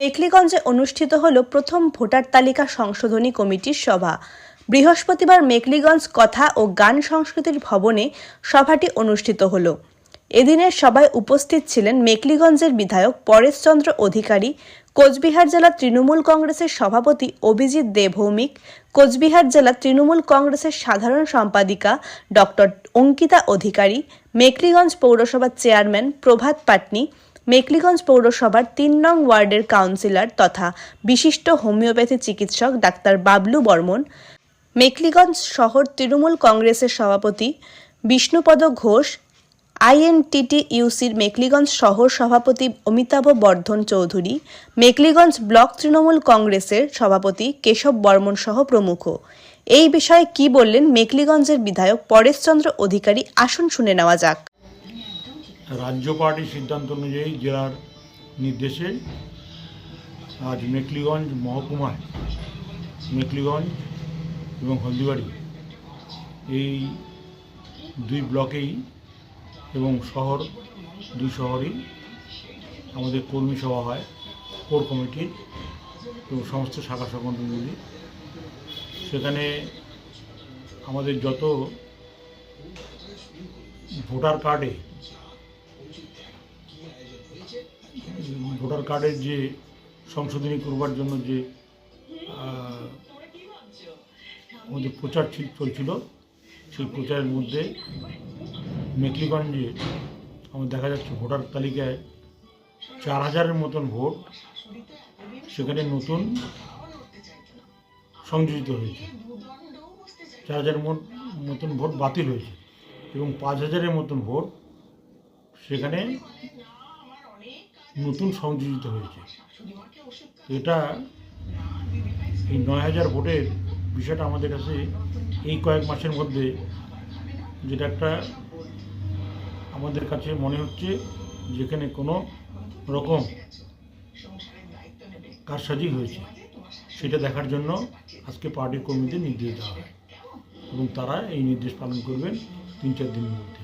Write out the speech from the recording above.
মেখলিগঞ্জে অনুষ্ঠিত হল প্রথম ভোটার তালিকা সংশোধনী কমিটির সভা। বৃহস্পতিবার মেখলিগঞ্জ কথা ও গান সংস্কৃতির ভবনে সভাটি অনুষ্ঠিত হল। এদিনের সভায় উপস্থিত ছিলেন মেখলিগঞ্জের বিধায়ক পরেশচন্দ্র অধিকারী, কোচবিহার জেলা তৃণমূল কংগ্রেসের সভাপতি অভিজিৎ দে ভৌমিক কোচবিহার জেলা তৃণমূল কংগ্রেসের সাধারণ সম্পাদিকা ডক্টর অঙ্কিতা অধিকারী, মেখলিগঞ্জ পৌরসভার চেয়ারম্যান প্রভাত পাটনি মেকলিগঞ্জ পৌরসভার তিন নং ওয়ার্ডের কাউন্সিলর তথা বিশিষ্ট হোমিওপ্যাথি চিকিৎসক ডাক্তার বাবলু বর্মন মেকলিগঞ্জ শহর তৃণমূল কংগ্রেসের সভাপতি বিষ্ণুপদ ঘোষ আইএনটিটি ইউসির মেকলিগঞ্জ শহর সভাপতি অমিতাভ বর্ধন চৌধুরী মেকলিগঞ্জ ব্লক তৃণমূল কংগ্রেসের সভাপতি কেশব বর্মন সহ প্রমুখ। এই বিষয়ে কি বললেন মেকলিগঞ্জের বিধায়ক পরেশচন্দ্র অধিকারী? আসন শুনে নেওয়া যাক। রাজ্য পার্টির সিদ্ধান্ত অনুযায়ী জেলার নির্দেশে আজ মেকলিগঞ্জ মহকুমায়, মেকলিগঞ্জ এবং হলদিবাড়ি এই দুই ব্লকেই এবং শহর, দুই শহরেই আমাদের কর্মী সভা হয়, কোর কমিটির এবং সমস্ত শাখা সংগঠনগুলি। সেখানে আমাদের যত ভোটার কার্ডে ভোটার কার্ডের যে সংশোধনী করবার জন্য যে আমাদের প্রচার ছিল- চলছিল, সেই প্রচারের মধ্যে মেকলিগঞ্জে আমার দেখা যাচ্ছে ভোটার তালিকায় চার হাজারের মতন ভোট সেখানে নতুন সংযোজিত হয়েছে। চার হাজার মত- মতন ভোট বাতিল হয়েছে এবং পাঁচ হাজারের মতন ভোট সেখানে নতুন সংযোজিত হয়েছে। এটা এই নয় হাজার ভোটের বিষয়টা আমাদের কাছে এই কয়েক মাসের মধ্যে যেটা একটা আমাদের কাছে মনে হচ্ছে যেখানে কোনো রকম কারসাজি হয়েছে, সেটা দেখার জন্য আজকে পার্টির কর্মীদের নির্দেশ দেওয়া হয় এবং তারা এই নির্দেশ পালন করবেন তিন চার দিনের মধ্যে।